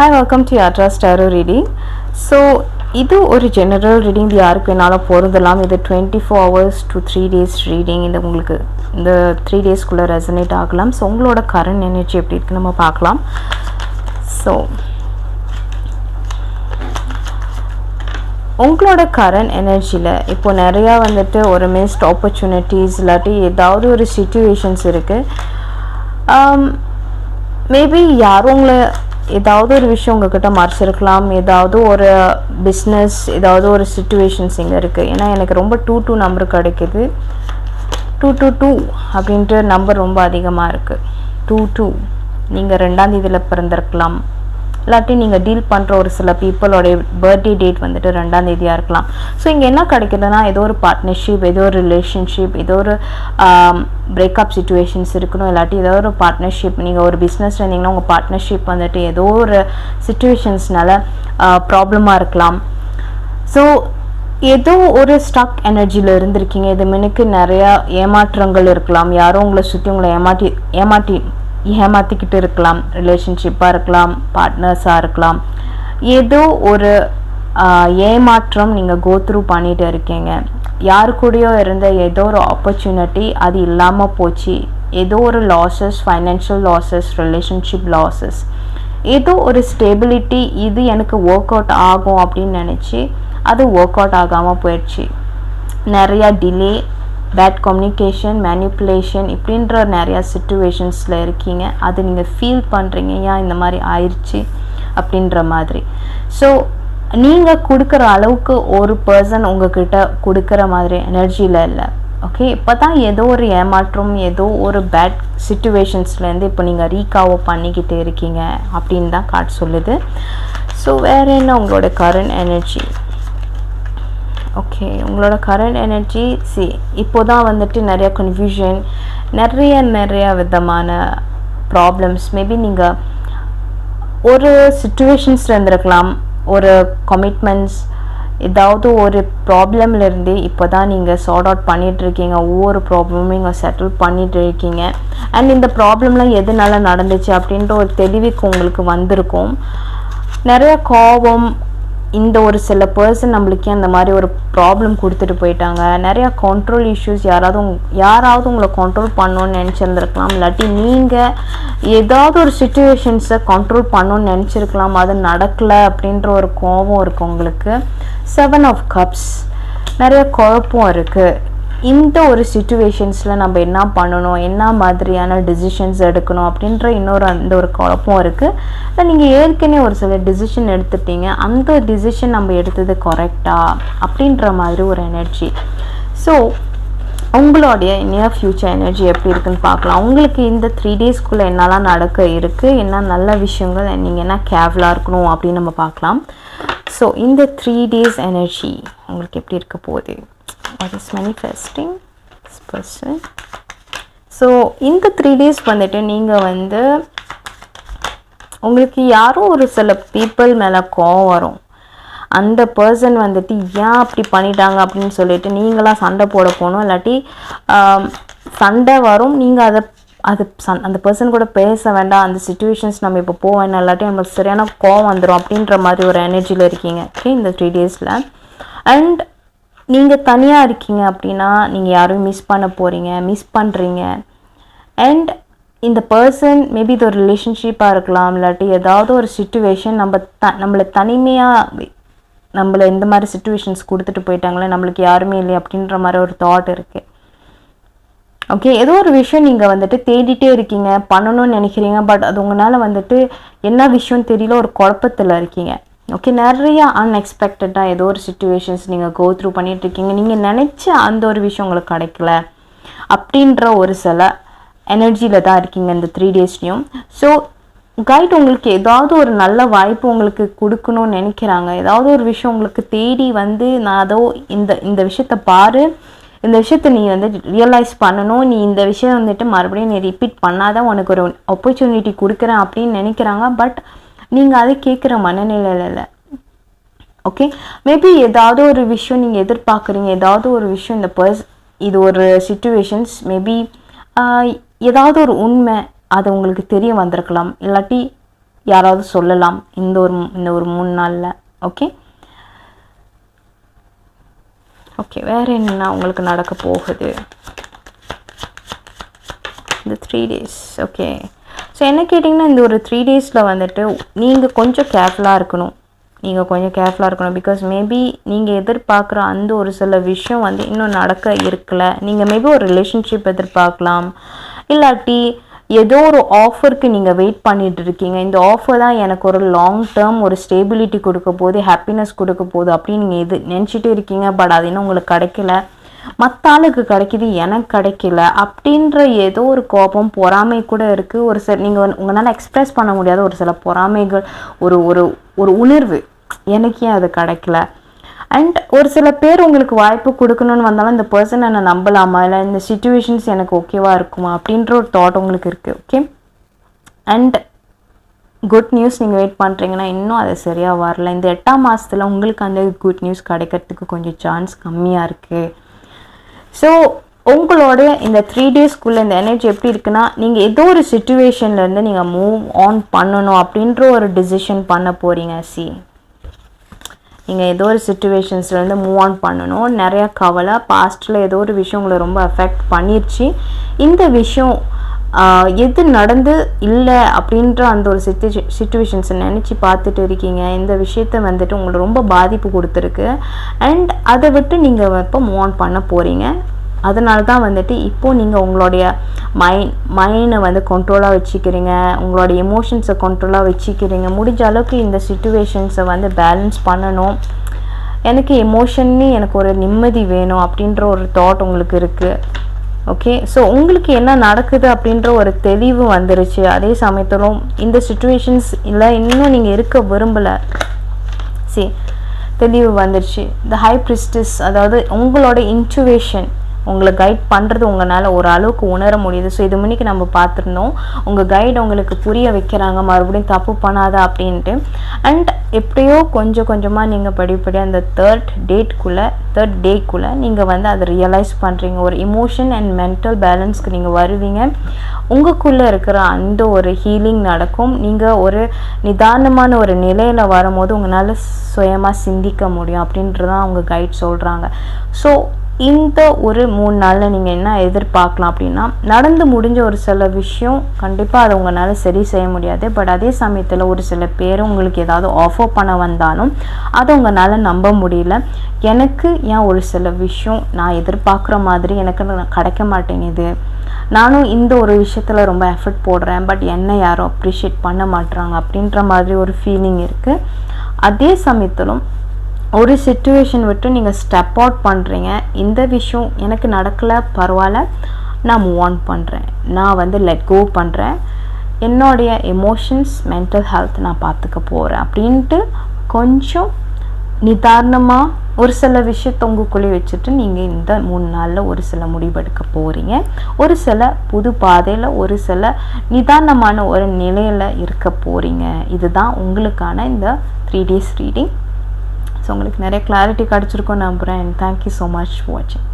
Hi welcome to Yatra ஸ்டாரோ reading so இது ஒரு ஜெனரல் ரீடிங் இது யாருக்கு வேணாலும் பொருந்தலாம். இது twenty four hours to three days reading இது உங்களுக்கு இந்த த்ரீ டேஸ்க்குள்ளே ரெசனேட் ஆகலாம். ஸோ உங்களோட கரண்ட் எனர்ஜி எப்படி இருக்குன்னு நம்ம பார்க்கலாம். ஸோ உங்களோட கரண்ட் எனர்ஜியில் இப்போது நிறையா வந்துட்டு ஒரு மிஸ்ட் ஆப்பர்ச்சுனிட்டிஸ் இல்லாட்டி ஏதாவது ஒரு சுச்சுவேஷன்ஸ் இருக்குது மேபி யாரும் உங்களை ஏதாவது ஒரு விஷயம் உங்ககிட்ட மறைச்சிருக்கலாம். ஏதாவது ஒரு பிஸ்னஸ் ஏதாவது ஒரு சுச்சுவேஷன்ஸ் இங்கே இருக்குது ஏன்னா எனக்கு ரொம்ப டூ டூ நம்பர் கிடைக்குது. டூ டூ டூ அப்படின்ற நம்பர் ரொம்ப அதிகமாக இருக்குது டூ டூ நீங்கள் ரெண்டாம் தேதியில் பிறந்திருக்கலாம். இல்லாட்டி நீங்கள் டீல் பண்ணுற ஒரு சில பீப்புளோடைய பர்த்டே டேட் வந்துட்டு ரெண்டாம் தேதியாக இருக்கலாம். ஸோ இங்கே என்ன கிடைக்குதுன்னா ஏதோ ஒரு பார்ட்னர்ஷிப் ஏதோ ஒரு ரிலேஷன்ஷிப் ஏதோ ஒரு பிரேக்கப் சுச்சுவேஷன்ஸ் இருக்கணும். இல்லாட்டி ஏதோ ஒரு பார்ட்னர்ஷிப் நீங்கள் ஒரு பிஸ்னஸ் இருந்தீங்கன்னா உங்கள் பார்ட்னர்ஷிப் வந்துட்டு ஏதோ ஒரு சுச்சுவேஷன்ஸ்னால ப்ராப்ளமாக இருக்கலாம். ஸோ ஏதோ ஒரு ஸ்டக் எனர்ஜியில் இருந்திருக்கீங்க. இது மினுக்கு நிறையா ஏமாற்றங்கள் இருக்கலாம். யாரோ உங்களை சுற்றி உங்களை ஏமாற்றி ஏமாற்றி ஏமாற்றிக்கிட்டு இருக்கலாம் ரிலேஷன்ஷிப்பாக இருக்கலாம் பார்ட்னர்ஸாக இருக்கலாம். ஏதோ ஒரு ஏமாற்றம் நீங்கள் கோ த்ரூ இருக்கீங்க. யாரு கூடயோ இருந்த ஏதோ ஒரு ஆப்பர்ச்சுனிட்டி அது இல்லாமல் போச்சு. ஏதோ ஒரு losses financial losses relationship losses ஏதோ ஒரு ஸ்டெபிலிட்டி இது எனக்கு ஒர்க் அவுட் ஆகும் அப்படின்னு நினச்சி அது ஒர்க் அவுட் ஆகாமல் போயிடுச்சு. நிறையா டிலே பேட் கம்யூனிகேஷன் மேனிப்புலேஷன் இப்படின்ற நிறையா சுச்சுவேஷன்ஸில் இருக்கீங்க. அது நீங்கள் ஃபீல் பண்ணுறீங்க ஏன் இந்த மாதிரி ஆயிடுச்சு அப்படின்ற மாதிரி. ஸோ நீங்கள் கொடுக்குற அளவுக்கு ஒரு பர்சன் உங்ககிட்ட கொடுக்குற மாதிரி எனர்ஜியில் இல்லை. ஓகே இப்போ தான் ஏதோ ஒரு ஏமாற்றம் ஏதோ ஒரு பேட் சுச்சுவேஷன்ஸ்லேருந்து இப்போ நீங்கள் ரீகாவோ பண்ணிக்கிட்டு இருக்கீங்க அப்படின்னு தான் கார்டு சொல்லுது. ஸோ வேறு என்ன உங்களோட கரண்ட் எனர்ஜி ஓகே உங்களோட கரண்ட் எனர்ஜி சி இப்போ தான் வந்துட்டு நிறைய கன்ஃபியூஷன் நிறைய நிறைய விதமான ப்ராப்ளம்ஸ் மேபி நீங்கள் ஒரு சுச்சுவேஷன்ஸில் இருந்திருக்கலாம் ஒரு கமிட்மெண்ட்ஸ் ஏதாவது ஒரு ப்ராப்ளம்லேருந்து இப்போ தான் நீங்கள் சார்ட் அவுட் பண்ணிகிட்ருக்கீங்க இருக்கீங்க. ஒவ்வொரு ப்ராப்ளமும் நீங்கள் செட்டில் பண்ணிகிட்டு இருக்கீங்க. அண்ட் இந்த ப்ராப்ளம்லாம் எதனால நடந்துச்சு அப்படின்ற ஒரு தெளிவுக்கு உங்களுக்கு வந்திருக்கும். நிறைய கோபம் இந்த ஒரு சில பர்சன் நம்மளுக்கே அந்த மாதிரி ஒரு ப்ராப்ளம் கொடுத்துட்டு போயிட்டாங்க. நிறையா கண்ட்ரோல் இஷ்யூஸ் யாராவது உங் யாராவது உங்களை கண்ட்ரோல் பண்ணணும்னு நினச்சிருந்துருக்கலாம். இல்லாட்டி நீங்கள் ஏதாவது ஒரு சுச்சுவேஷன்ஸை கண்ட்ரோல் பண்ணணும்னு நினச்சிருக்கலாம். அது நடக்கலை அப்படின்ற ஒரு கோபம் இருக்குது உங்களுக்கு. செவன் ஆஃப் கப்ஸ் நிறைய குழப்பம் இருக்குது இந்த ஒரு சுச்சுவேஷன்ஸில் நம்ம என்ன பண்ணணும் என்ன மாதிரியான டிசிஷன்ஸ் எடுக்கணும் அப்படின்ற இன்னொரு அந்த ஒரு குழப்பம் இருக்குது நீங்கள் ஏற்கனவே ஒரு சில டிசிஷன் எடுத்துட்டீங்க. அந்த டிசிஷன் நம்ம எடுத்தது கரெக்டா அப்படின்ற மாதிரி ஒரு எனர்ஜி ஸோ உங்களுடைய நியர் ஃப்யூச்சர் எனர்ஜி எப்படி இருக்குன்னு பார்க்கலாம். உங்களுக்கு இந்த த்ரீ டேஸ்க்குள்ளே என்னெல்லாம் நடக்க இருக்குது என்ன நல்ல விஷயங்கள்? நீங்கள் என்ன கேவலாக இருக்கணும் அப்படின்னு நம்ம பார்க்கலாம். ஸோ இந்த த்ரீ டேஸ் எனர்ஜி உங்களுக்கு எப்படி இருக்க போகுது? What is manifesting this person? So இந்த த்ரீ டேஸ் வந்துட்டு நீங்கள் வந்து உங்களுக்கு யாரோ ஒரு சில பீப்புள் மேலே கோவம் வரும். அந்த பர்சன் வந்துட்டு ஏன் அப்படி பண்ணிட்டாங்க அப்படின்னு சொல்லிட்டு நீங்களாம் சண்டை போட போகணும். இல்லாட்டி சண்டை வரும். நீங்கள் அதை அது சன் அந்த பர்சன் கூட பேச வேண்டாம். அந்த சுச்சுவேஷன்ஸ் நம்ம இப்போ போக வேண்டாம் இல்லாட்டி நம்மளுக்கு சரியான கோவம் வந்துடும் அப்படின்ற மாதிரி ஒரு எனர்ஜியில் இருக்கீங்க. ஓகே இந்த த்ரீ டேஸில் அண்ட் நீங்கள் தனியாக இருக்கீங்க அப்படின்னா நீங்கள் யாரும் மிஸ் பண்ண போகிறீங்க மிஸ் பண்ணுறீங்க அண்ட் இந்த பர்சன் மேபி இது ஒரு ரிலேஷன்ஷிப்பாக இருக்கலாம் இல்லாட்டி ஏதாவது ஒரு சுச்சுவேஷன் நம்ம த நம்மளை தனிமையாக நம்மளை இந்த மாதிரி சுச்சுவேஷன்ஸ் கொடுத்துட்டு போயிட்டாங்களே நம்மளுக்கு யாருமே இல்லை அப்படின்ற மாதிரி ஒரு தாட் இருக்குது ஓகே ஏதோ ஒரு விஷயம் நீங்கள் வந்துட்டு தேடிட்டே இருக்கீங்க பண்ணணும்னு நினைக்கிறீங்க பட் அது உங்களால் வந்துட்டு என்ன விஷயம் தெரியல ஒரு குழப்பத்தில் இருக்கீங்க. ஓகே நிறையா அன்எக்ஸ்பெக்டடாக ஏதோ ஒரு சுச்சுவேஷன்ஸ் நீங்கள் கோ த்ரூ பண்ணிட்டு இருக்கீங்க நீங்கள் நினச்ச அந்த ஒரு விஷயம் உங்களுக்கு கிடைக்கல அப்படின்ற ஒரு சில எனர்ஜியில் தான் இருக்கீங்க இந்த த்ரீ டேஸ்லையும் ஸோ கைட் உங்களுக்கு ஏதாவது ஒரு நல்ல வாய்ப்பு உங்களுக்கு கொடுக்கணும்னு நினைக்கிறாங்க. ஏதாவது ஒரு விஷயம் உங்களுக்கு தேடி வந்து நான் அதோ இந்த இந்த விஷயத்த பாரு. இந்த விஷயத்த நீ வந்து ரியலைஸ் பண்ணணும். நீ இந்த விஷயம் வந்துட்டு மறுபடியும் நீ ரிப்பீட் பண்ணாதான் உனக்கு ஒரு ஆப்பர்ச்சுனிட்டி கொடுக்குறேன் அப்படின்னு நினைக்கிறாங்க. பட் நீங்கள் அதை கேட்குற மனநிலையில் இல்லை. ஓகே மேபி ஏதாவது ஒரு விஷயம் நீங்கள் எதிர்பார்க்குறீங்க. ஏதாவது ஒரு விஷயம் இந்த பர்ஸ் இது ஒரு சுச்சுவேஷன்ஸ் மேபி ஏதாவது ஒரு உண்மை அது உங்களுக்கு தெரிய வந்திருக்கலாம். இல்லாட்டி யாராவது சொல்லலாம் இந்த ஒரு இந்த ஒரு மூணு நாளில். ஓகே ஓகே வேறு என்ன உங்களுக்கு நடக்க போகுது? இந்த த்ரீ டேஸ் ஓகே ஸோ என்ன கேட்டிங்கன்னா இந்த ஒரு த்ரீ டேஸில் வந்துட்டு நீங்கள் கொஞ்சம் கேர்ஃபுல்லாக இருக்கணும். நீங்கள் கொஞ்சம் கேர்ஃபுல்லாக இருக்கணும். பிகாஸ் மேபி நீங்கள் எதிர்பார்க்குற அந்த ஒரு சில விஷயம் வந்து இன்னும் நடக்க இருக்கல. நீங்கள் மேபி ஒரு ரிலேஷன்ஷிப் எதிர்பார்க்கலாம். இல்லாட்டி ஏதோ ஒரு ஆஃபருக்கு நீங்கள் வெயிட் பண்ணிட்டு இருக்கீங்க. இந்த ஆஃபர் தான் எனக்கு ஒரு லாங் டேர்ம் ஒரு ஸ்டேபிலிட்டி கொடுக்க போகுது ஹாப்பினஸ் கொடுக்க போகுது அப்படின்னு நீங்கள் எது நினச்சிட்டு இருக்கீங்க. பட் அது இன்னும் உங்களுக்கு கிடைக்கல. மற்ற ஆளுக்கு கிடைக்குது எனக்கு கிடைக்கல அப்படின்ற ஏதோ ஒரு கோபம் பொறாமை கூட இருக்குது ஒரு சில நீங்கள் உங்களால் எக்ஸ்ப்ரெஸ் பண்ண முடியாத ஒரு சில பொறாமைகள் ஒரு ஒரு ஒரு உணர்வு எனக்கு ஏன் அது கிடைக்கல. அண்ட் ஒரு சில பேர் உங்களுக்கு வாய்ப்பு கொடுக்கணும்னு வந்தாலும் இந்த பர்சன் என்னை நம்பலாமா? இல்லை இந்த சுச்சுவேஷன்ஸ் எனக்கு ஓகேவாக இருக்குமா? அப்படின்ற ஒரு தாட் உங்களுக்கு இருக்குது ஓகே அண்ட் குட் நியூஸ் நீங்கள் வெயிட் பண்ணுறீங்கன்னா இன்னும் அது சரியாக வரல. இந்த எட்டாம் மாதத்தில் உங்களுக்கு அந்த குட் நியூஸ் கிடைக்கிறதுக்கு கொஞ்சம் சான்ஸ் கம்மியாக இருக்குது ஸோ உங்களோட இந்த த்ரீ டேஸ்க்குள்ளே இந்த எனர்ஜி எப்படி இருக்குன்னா நீங்கள் ஏதோ ஒரு சுச்சுவேஷன்லேருந்து நீங்கள் மூவ் ஆன் பண்ணணும் அப்படின்ற ஒரு டிசிஷன் பண்ண போகிறீங்க சி நீங்கள் ஏதோ ஒரு சுச்சுவேஷன்ஸ்லேருந்து மூவ் ஆன் பண்ணணும். நிறையா கவலை பாஸ்ட்டில் ஏதோ ஒரு விஷயம் உங்களை ரொம்ப அஃபெக்ட் பண்ணிருச்சு. இந்த விஷயம் எது நடந்து இல்லை அப்படின்ற அந்த ஒரு சுச்சுவே சுச்சுவேஷன்ஸை நினச்சி பார்த்துட்டு இருக்கீங்க. இந்த விஷயத்த வந்துட்டு உங்களுக்கு ரொம்ப பாதிப்பு கொடுத்துருக்கு. அண்ட் அதை விட்டு நீங்கள் இப்போ மூவ் ஆன் பண்ண போகிறீங்க அதனால தான் வந்துட்டு இப்போது நீங்கள் உங்களுடைய மைண்ட் மைண்டை வந்து கண்ட்ரோலாக வச்சுக்கிறீங்க. உங்களுடைய எமோஷன்ஸை கண்ட்ரோலாக வச்சுக்கிறீங்க. முடிஞ்ச அளவுக்கு இந்த சுச்சுவேஷன்ஸை வந்து பேலன்ஸ் பண்ணணும். எனக்கு எமோஷன்னு எனக்கு ஒரு நிம்மதி வேணும் அப்படின்ற ஒரு தாட் உங்களுக்கு இருக்குது ஓகே ஸோ உங்களுக்கு என்ன நடக்குது அப்படின்ற ஒரு தெளிவு வந்துருச்சு. அதே சமயத்திலும் இந்த சுச்சுவேஷன்ஸ் இல்லை இன்னும் நீங்கள் இருக்க விரும்பலை. சரி தெளிவு வந்துருச்சு. இந்த ஹை பிரிஸ்டிஸ் அதாவது உங்களோட இன்ச்சுவேஷன் உங்களை கைட் பண்ணுறது உங்களால் ஒரு அளவுக்கு உணர முடியுது. ஸோ இது முன்னிக்கு நம்ம பார்த்துருந்தோம். உங்கள் கைடு உங்களுக்கு புரிய வைக்கிறாங்க. மறுபடியும் தப்பு பண்ணாத அப்படின்ட்டு. அண்ட் எப்படியோ கொஞ்சம் கொஞ்சமாக நீங்கள் படிப்படி அந்த தேர்ட் டேட்குள்ளே தேர்ட் டேக்குள்ளே நீங்கள் வந்து அதை ரியலைஸ் பண்ணுறீங்க ஒரு இமோஷன் அண்ட் மென்டல் பேலன்ஸ்க்கு நீங்கள் வருவீங்க. உங்களுக்குள்ளே இருக்கிற அந்த ஒரு ஹீலிங் நடக்கும். நீங்கள் ஒரு நிதானமான ஒரு நிலையில் வரும்போது உங்களால் சுயமாக சிந்திக்க முடியும் அப்படின்றதான் அவங்க கைட் சொல்கிறாங்க ஸோ இந்த ஒரு மூணு நாளில் நீங்கள் என்ன எதிர்பார்க்கலாம் அப்படின்னா நடந்து முடிஞ்ச ஒரு சில விஷயம் கண்டிப்பாக அதை உங்களால் சரி செய்ய முடியாது. பட் அதே சமயத்தில் ஒரு சில பேர் உங்களுக்கு ஏதாவது ஆஃபர் பண்ண வந்தாலும் அதை உங்களால் நம்ப முடியல. எனக்கு ஏன் ஒரு சில விஷயம் நான் எதிர்பார்க்குற மாதிரி எனக்கு கிடைக்க மாட்டேங்குது. நானும் இந்த ஒரு விஷயத்தில் ரொம்ப எஃபர்ட் போடுறேன். பட் என்னை யாரும் அப்ரிஷியேட் பண்ண மாட்டுறாங்க அப்படின்ற மாதிரி ஒரு ஃபீலிங் இருக்குது அதே சமயத்திலும் ஒரு சுச்சுவேஷன் விட்டு நீங்கள் ஸ்டெப் அவுட் பண்ணுறீங்க இந்த விஷயம் எனக்கு நடக்கலை பரவாயில்ல. நான் மூவ் ஆன் பண்ணுறேன் நான் வந்து லெட் கோ பண்ணுறேன் என்னுடைய எமோஷன்ஸ் மென்டல் ஹெல்த் நான் பார்த்துக்க போகிறேன் அப்படின்ட்டு கொஞ்சம் நிதானமாக ஒரு சில விஷயத்த உங்களுக்குள்ளே வச்சுட்டு நீங்கள் இந்த மூணு நாளில் ஒரு சில முடிவெடுக்க போகிறீங்க ஒரு சில புது பாதையில் ஒரு சில நிதானமான ஒரு நிலையில் இருக்க போகிறீங்க இதுதான் உங்களுக்கான இந்த த்ரீ டேஸ் ரீடிங் ஸோ உங்களுக்கு நிறைய கிளாரிட்டி கிடச்சிருக்கும் நம்புகிறேன் தேங்க்யூ ஸோ மச் ஃபார் வாட்சிங்